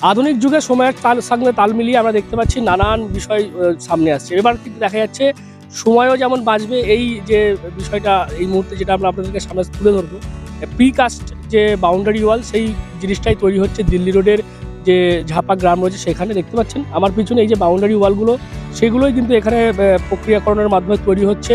আধুনিক যুগে সময়ের তাল সঙ্গে তাল মিলিয়ে আমরা দেখতে পাচ্ছি নানান বিষয় সামনে আসছে। এবার কিন্তু দেখা যাচ্ছে সময়ও যেমন বাঁচবে, এই যে বিষয়টা, এই মুহূর্তে যেটা আমরা আপনাদেরকে সামনে তুলে ধরবো প্রিকাস্ট যে বাউন্ডারি ওয়াল সেই জিনিসটাই তৈরি হচ্ছে দিল্লি রোডের যে ঝাপা গ্রাম রয়েছে, সেখানে দেখতে পাচ্ছেন। আমার পিছনে এই যে বাউন্ডারি ওয়ালগুলো সেগুলোই কিন্তু এখানে প্রক্রিয়াকরণের মাধ্যমে তৈরি হচ্ছে।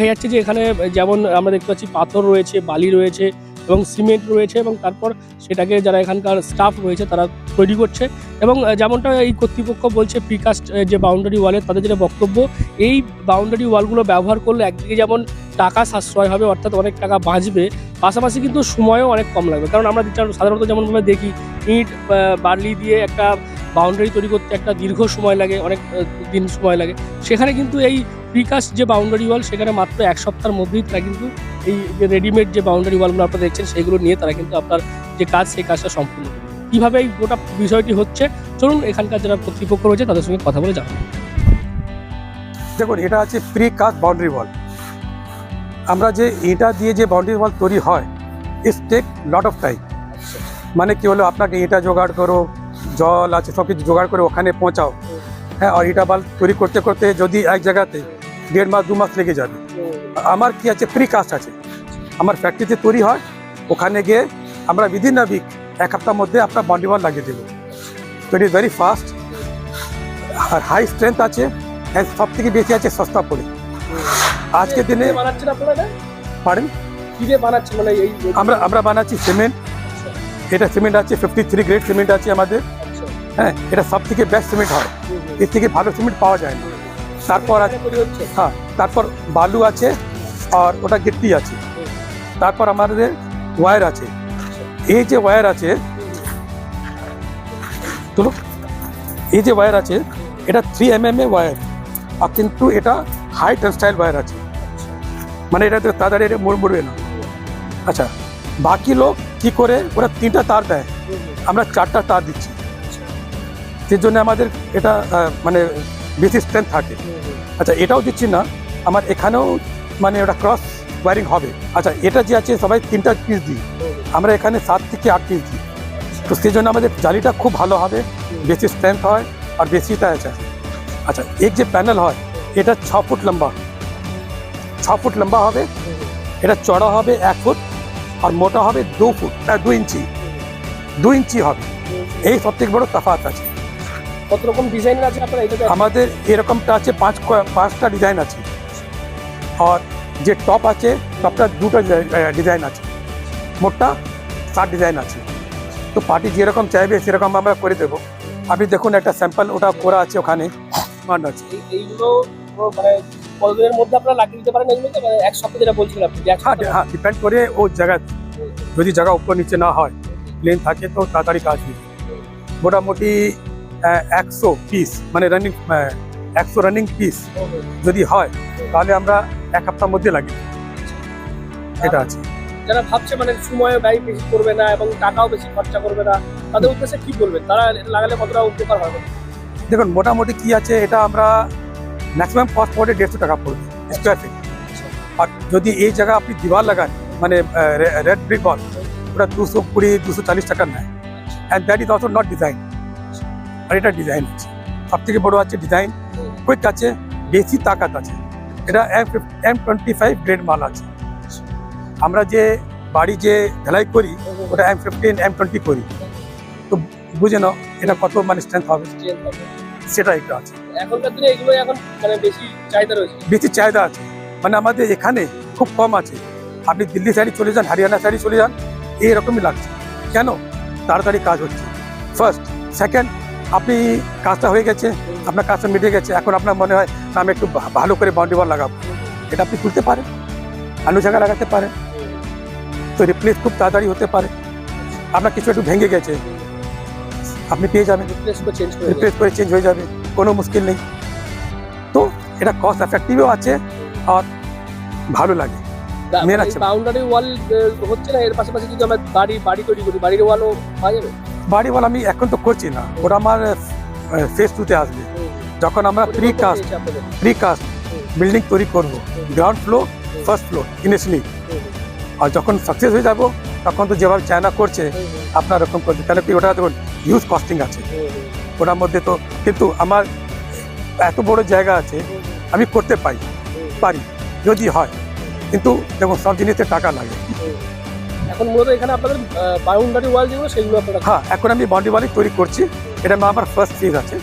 দেখা যাচ্ছে যে এখানে, যেমন আমরা দেখতে পাচ্ছি পাথর রয়েছে, বালি রয়েছে এবং সিমেন্ট রয়েছে এবং তারপর সেটাকে যারা এখানকার স্টাফ রয়েছে তারা তৈরি করছে এবং যেমনটা এই কর্তৃপক্ষ বলছে প্রিকাস্ট যে বাউন্ডারি ওয়ালের তাদের যেটা বক্তব্য, এই বাউন্ডারি ওয়ালগুলো ব্যবহার করলে একদিকে যেমন টাকা সাশ্রয় হবে, অর্থাৎ অনেক টাকা বাঁচবে, পাশাপাশি কিন্তু সময়ও অনেক কম লাগবে। কারণ আমরা সাধারণত যেমনভাবে দেখি, ইট বার্লি দিয়ে একটা বাউন্ডারি তৈরি করতে একটা দীর্ঘ সময় লাগে, অনেক দিন সময় লাগে। সেখানে কিন্তু এই প্রিকাস্ট যে বাউন্ডারি ওয়াল সেখানে মাত্র এক সপ্তাহের মধ্যেই তারা কিন্তু এই যে রেডিমেড যে বাউন্ডারি ওয়ালগুলো আপনারা দেখছেন, সেগুলো নিয়ে তারা কিন্তু আপনার যে কাজ, সেই কাজটা সম্পূর্ণ কীভাবে এই গোটা বিষয়টি হচ্ছে, চলুন এখানকার যারা কর্তৃপক্ষ রয়েছে, তাদের সঙ্গে কথা বলে জানাব। দেখুন, এটা আছে প্রি কাস্ট বাউন্ডারি ওয়াল আমরা যে এটা দিয়ে যে বাউন্ডারি ওয়াল তৈরি হয় is take lot of time মানে কি হলো, আপনাকে এটা জোগাড় করো জল আছে সব কিছু জোগাড় করে ওখানে পৌঁছাও। হ্যাঁ আর ইটা বাল তৈরি করতে করতে যদি এক জায়গাতে দেড় মাস দু মাস লেগে যাবে। আমার কি আছে ফ্রি কাস্ট আছে। আমার ফ্যাক্টরিতে তৈরি হয় ওখানে গিয়ে আমরা উইদিন আ উইক এক সপ্তাহের মধ্যে আপনার বাউন্ডারি ওয়াল লাগিয়ে দেবো। তো ইট ইজ ভেরি ফাস্ট আর হাই স্ট্রেংথ আছে হ্যাঁ সব থেকে বেশি আছে সস্তা পড়ে আজকের দিনে? পারেন মানে এই আমরা আমরা বানাচ্ছি সিমেন্ট এটা সিমেন্ট আছে ফিফটি থ্রি গ্রেড সিমেন্ট আছে আমাদের। হ্যাঁ এটা সব থেকে বেস্ট সিমেন্ট হয় এর থেকে ভালো সিমেন্ট পাওয়া যায় না। তারপর আছে হ্যাঁ তারপর বালু আছে আর ওটা গিট্টি আছে। তারপর আমাদের ওয়্যার আছে। এই যে ওয়্যার আছে তুলো এই যে ওয়্যার আছে এটা থ্রি এম এম এ ওয়্যার আর কিন্তু এটা হাই টেক্সটাইল ওয়্যার আছে। মানে এটা তো তাড়াতাড়ি এটা মুড় মুড়বে না। আচ্ছা বাকি লোক কি করে? ওরা তিনটা তার দেয়। আমরা চারটা তার দিচ্ছি। সেই জন্য আমাদের এটা মানে বেশি স্ট্রেংথ থাকে। আচ্ছা এটাও দিচ্ছি না। আমার এখানেও মানে ওটা ক্রস ওয়ারিং হবে। আচ্ছা এটা যে আছে সবাই তিনটা পিস দিই। আমরা এখানে সাত থেকে আট পিস দিই। তো সেই জন্য আমাদের জালিটা খুব ভালো হবে বেশি স্ট্রেংথ হয় আর বেশি তা আছে। আচ্ছা এক যে প্যানেল হয় এটা ছ ফুট লম্বা। ছ ফুট লম্বা হবে। এটা চড়া হবে এক ফুট আর মোটা হবে দু ফুট দু ইঞ্চি। দু ইঞ্চি হবে। এই সব থেকে বড় তফাৎ আছে। কত রকম ডিজাইনের আছে আপনারা এটা আমাদের এরকমটা আছে পাঁচ পাঁচটা ডিজাইন আছে। আর যে টপ আছে টপটা দুটো ডিজাইন আছে। মোটটা সাত ডিজাইন আছে। তো পার্টি যেরকম চাইবে সেরকম আমরা করে দেবো। আপনি দেখুন একটা স্যাম্পল ওটা করা আছে ওখানে। আছে। এইগুলো মানে কতদিনের মধ্যে আপনারা লাগিয়ে দিতে পারেন মানে এক সপ্তাহ যেটা বলছিলেন আপনি হ্যাঁ হ্যাঁ ডিপেন্ড করে ও জায়গা যদি জায়গা উপর নিচে না হয় প্লেন থাকে তো তাড়াতাড়ি কাজ হয়ে যায়। মোটামুটি একশো পিস মানে রানিং একশো রানিং পিস যদি হয় তাহলে আমরা এক সপ্তাহের মধ্যে লাগি এটা আছে। যারা ভাবছে মানে সময় ব্যয় বেশি করবে না এবং টাকাও বেশি খরচা করবে না তাদের উদ্দেশ্যে কি বলবেন? তারা এটা লাগালে কতটা উপকার হবে? দেখুন মোটামুটি কি আছে এটা আমরা ম্যাক্সিমাম কস্ট পড়ে দেড়শো টাকা পড়বে স্কোয়ার ফিট আর যদি এই জায়গা আপনি দিওয়াল লাগান মানে রেড ব্রিক বল ওটা দুশো কুড়ি দুশো চালিশ টাকা নেয়। And that is also not design আর এটা ডিজাইন আছে সব থেকে বড় আছে ডিজাইন কুইক আছে বেশি তাকাত আছে। এটা M M twenty five grade মাল আছে। আমরা যে বাড়ি যে ঢালাই করি ওটা এম ফিফটিন এম টোয়েন্টি করি। তো বুঝে নাও এটা কত মানে স্ট্রেংথ হবে। সেটা একটা আছে। এখনকার দিনে এগুলো এখন মানে বেশি চাহিদা রয়েছে। বেশি চাহিদা আছে। মানে আমাদের এখানে খুব কম আছে। আপনি দিল্লি সাইডে চলে যান হরিয়ানা সাইডে চলে যান এইরকমই লাগছে। কেন? তাড়াতাড়ি কাজ হচ্ছে। ফার্স্ট সেকেন্ড আপনি কাজটা হয়ে গেছে আপনার কাজটা মিটে গেছে এখন আপনার মনে হয় আমি একটু ভালো করে বাউন্ডারি ওয়াল লাগাবো। এটা আপনি তুলতে পারেন আলু জায়গা লাগাতে পারেন। তো রিপ্লেস খুব তাড়াতাড়ি হতে পারে। আপনার কিছু একটু ভেঙে গেছে আপনি পেয়ে যাবেন। রিপ্লেস করে চেঞ্জ হয়ে যাবে কোনো মুশকিল নেই। তো এটা কস্ট এফেক্টিভও আছে আর ভালো লাগে। বাউন্ডারি ওয়াল হচ্ছে না এর পাশাপাশি যদি আমরা বাড়ি বাড়ি তৈরি করি বাড়ির ওয়ালও পাওয়া যাবে? বাড়িওয়ালা আমি এখন তো করছি না। ওটা আমার ফেস টুতে আসবে। যখন আমরা precast precast building তৈরি করব। Ground floor first floor initially আর যখন সাকসেস হয়ে যাব তখন তো যেভাবে চায়না করছে আপনার এরকম করছে কেন কি ওটা দেখুন হিউজ কস্টিং আছে। ওটার মধ্যে তো কিন্তু আমার এত বড় জায়গা আছে আমি করতে পাই পারি যদি হয়। কিন্তু দেখুন সব জিনিসে টাকা লাগে। এখন মূলত এখানে আপনাদের বাউন্ডারি ওয়াল যেগুলো, সেগুলো আপনারা হ্যাঁ এখন আমি বাউন্ডারি ওয়ালি তৈরি করছি। এটা আমার ফার্স্ট ফেজ আছে।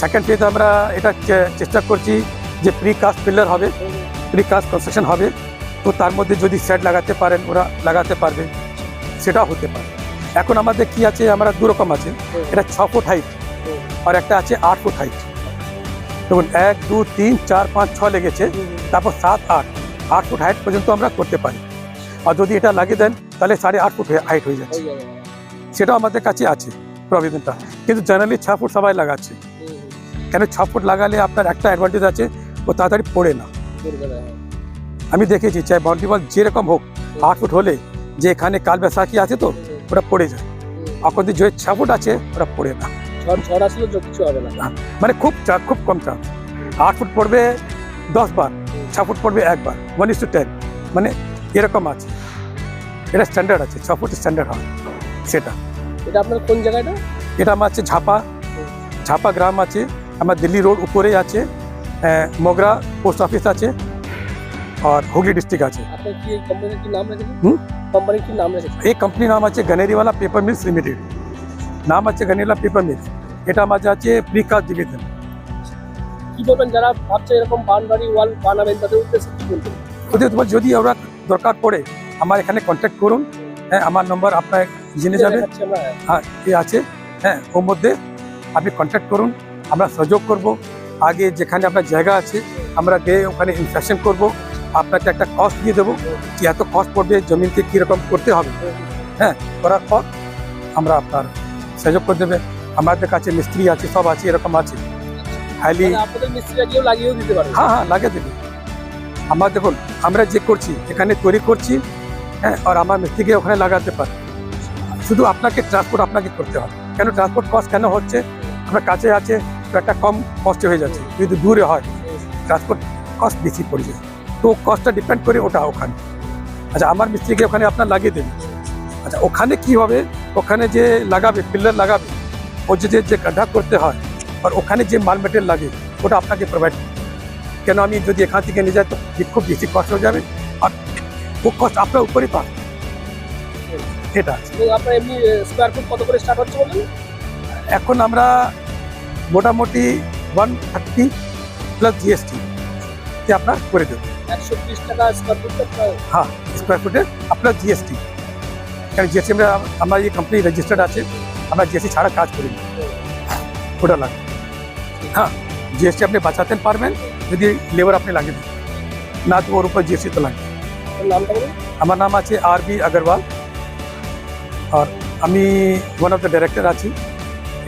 সেকেন্ড ফেজ আমরা এটা চেষ্টা করছি যে প্রি কাস্ট পিলার হবে প্রি কাস্ট কনস্ট্রাকশন হবে। তো তার মধ্যে যদি সেট লাগাতে পারেন, ওরা লাগাতে পারবে। সেটা হতে পারে। এখন আমাদের কি আছে? আমরা দু রকম আছে। এটা ছ ফুট হাইট আর একটা আছে আট ফুট হাইট দেখুন, এক, দু, তিন, চার, পাঁচ, ছ লেগেছে। তারপর সাত, আট। আট ফুট হাইট পর্যন্ত আমরা করতে পারি। আর যদি এটা লাগিয়ে দেন তাহলে সাড়ে আট ফুট হাইট হয়ে যাচ্ছে। সেটাও আমাদের কাছে আছে প্রভিশনটা কিন্তু জেনারেলি ছ ফুট সবাই লাগাচ্ছে। কেন ছ ফুট লাগালে আপনার একটা অ্যাডভান্টেজ আছে ও তাড়াতাড়ি পড়ে না। আমি দেখেছি চাই বাউন্ডারি বল যেরকম হোক আট ফুট হলে যে এখানে কাল বেসাকি আছে তো ওটা পড়ে যায়। এখন যে ছ ফুট আছে ওটা পড়ে না। মানে খুব চাপ খুব কম চাপ। আট ফুট পড়বে দশ বার ছ ফুট পড়বে একবার ওয়ান ইস টু টেন মানে এরকম আছে। এটা স্ট্যান্ডার্ড আছে ছ ফুট স্ট্যান্ডার্ড হয় সেটা। এটা আপনার কোন জায়গাটা? এটা আমার আছে ঝাপা। ঝাপা গ্রাম আছে আমার দিল্লি রোড উপরেই আছে আহ, মোগরা পোস্ট অফিস আছে আর হুগলি ডিস্ট্রিক্ট আছে। আপনার কি কোম্পানির কি নাম রেখেছেন? হুম? কোম্পানির কি নাম রেখেছেন? এই কোম্পানি নাম আছে গনেরিওয়ালা পেপার মিলস লিমিটেড নাম আছে গনেরিওয়ালা পেপার মিলস এটা আমার আছে প্রিকাস্ট ডিভিশন কি বলবেন যারা ভাবছে এরকম বাউন্ডারি ওয়াল বানাবেন তাদের উদ্দেশ্যে কি বলবেন? ওদের তোমার যদি ওরা দরকার পড়ে আমার এখানে কন্ট্যাক্ট করুন। হ্যাঁ আমার নম্বর আপনার জেনে যাবে। হ্যাঁ এ আছে। হ্যাঁ ওর মধ্যে আপনি কন্ট্যাক্ট করুন আমরা সহযোগ করব। আগে যেখানে আপনার জায়গা আছে আমরা গিয়ে ওখানে ইনফেকশন করব। আপনাকে একটা কস্ট দিয়ে দেবো কি এত কস্ট পড়বে জমিনকে কীরকম করতে হবে। হ্যাঁ করার পর আমরা আপনার সহযোগ করে দেবে। আমাদের কাছে মিস্ত্রি আছে সব আছে এরকম আছে। হাইলি দিতে পারে হ্যাঁ হ্যাঁ লাগিয়ে দেবে। আমার দেখুন, আমরা যে করছি, এখানে তৈরি করছি হ্যাঁ আর আমার মিস্ত্রিকে ওখানে লাগাতে পারে। শুধু আপনাকে ট্রান্সপোর্ট আপনাকে করতে হবে। কেন ট্রান্সপোর্ট কস্ট কেন হচ্ছে? আপনার কাছে আছে, তো একটা কম কস্টে হয়ে যাচ্ছে। যদি দূরে হয় ট্রান্সপোর্ট কস্ট বেশি পড়ে যায়। তো কস্টটা ডিপেন্ড করে ওটা ওখানে। আচ্ছা আমার মিস্ত্রিকে ওখানে আপনার লাগিয়ে দেবে। আচ্ছা ওখানে কি হবে? ওখানে যে লাগাবে পিলার লাগাবে ও যে যে গাড্ডা করতে হয়, আর ওখানে যে মাল মেটেরিয়াল লাগে, ওটা আপনাকে প্রোভাইড কেন আমি যদি এখান থেকে নিয়ে যাই তো খুব বেশি কষ্ট হয়ে যাবে? আর খুব কষ্ট আপনার উপরেই তো। এবং আপনার এমনি স্কোয়ার ফুট কত করে স্টার্ট হচ্ছে বলুন এখন আমরা মোটামুটি ওয়ান থার্টি প্লাস জিএসটি আপনার করে দেবো। একশো ত্রিশ টাকা স্কোয়ার ফুট হ্যাঁ স্কোয়ার ফুটে আপনার জিএসটি কারণ জিএসটি আমরা আমার এই কোম্পানি রেজিস্টার্ড আছে আমরা জিএসটি ছাড়া কাজ করি না। ওটা লাগে। হ্যাঁ জিএসটি আপনি বাঁচাতে পারবেন। যদি লেবার আপনি লাগিয়ে দেন না তো ওর উপর জিএসটি তো বলুন। আমার নাম আছে আর বি আগরওয়াল আর আমি ওয়ান অফ দ্য ডাইরেক্টর আছি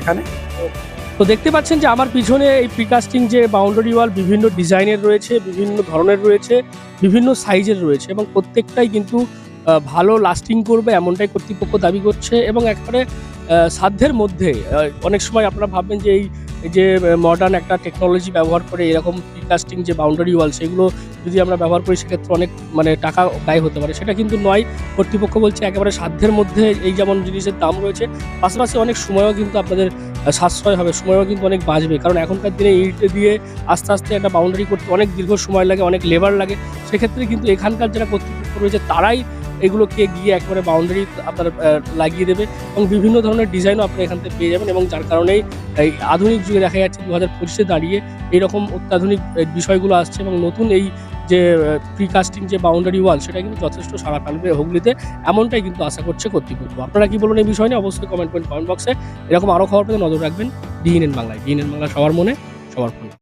এখানে। তো দেখতে পাচ্ছেন যে আমার পিছনে এই প্রিকাস্টিং যে বাউন্ডারি ওয়াল বিভিন্ন ডিজাইনের রয়েছে বিভিন্ন ধরনের রয়েছে বিভিন্ন সাইজের রয়েছে এবং প্রত্যেকটাই কিন্তু ভালো লাস্টিং করবে এমনটাই কর্তৃপক্ষ দাবি করছে এবং একবারে সাধ্যের মধ্যে অনেক সময় আপনারা ভাববেন যে এই যে মডার্ন একটা টেকনোলজি ব্যবহার করে এরকম প্রিকাস্টিং যে বাউন্ডারি ওয়াল সেগুলো যদি আমরা ব্যবহার করি, সেক্ষেত্রে অনেক মানে টাকা ব্যয় হতে পারে। সেটা কিন্তু নয়, কর্তৃপক্ষ বলছে একেবারে সাধ্যের মধ্যে এই যেমন জিনিসের দাম রয়েছে, পাশাপাশি অনেক সময়ও কিন্তু আপনাদের সাশ্রয় হবে, সময়ও কিন্তু অনেক বাঁচবে। কারণ এখনকার দিনে ইট দিয়ে আস্তে আস্তে একটা বাউন্ডারি করতে অনেক দীর্ঘ সময় লাগে, অনেক লেবার লাগে। সেক্ষেত্রে কিন্তু এখানকার যারা কর্তৃপক্ষ রয়েছে, তারাই এগুলোকে গিয়ে একেবারে বাউন্ডারি আপনার লাগিয়ে দেবে এবং বিভিন্ন ধরনের ডিজাইনও আপনি এখান থেকে পেয়ে যাবেন এবং যার কারণেই এই আধুনিক যুগে দেখা যাচ্ছে দু হাজার পঁচিশে দাঁড়িয়ে এইরকম অত্যাধুনিক বিষয়গুলো আসছে এবং নতুন এই যে প্রিকাস্টিং যে বাউন্ডারি ওয়াল সেটা কিন্তু যথেষ্ট সারা ফেলবে হুগলিতে। এমনটাই কিন্তু আশা করছে কর্তৃপক্ষ। আপনারা কি বলুন এই বিষয় নিয়ে? অবশ্যই কমেন্ট করেন কমেন্ট বক্সে এরকম আরও খবর পেতে নজর রাখবেন। ডিএনএন বাংলায়। ডিএনএন বাংলা সবার মনে, সবার ফোনে।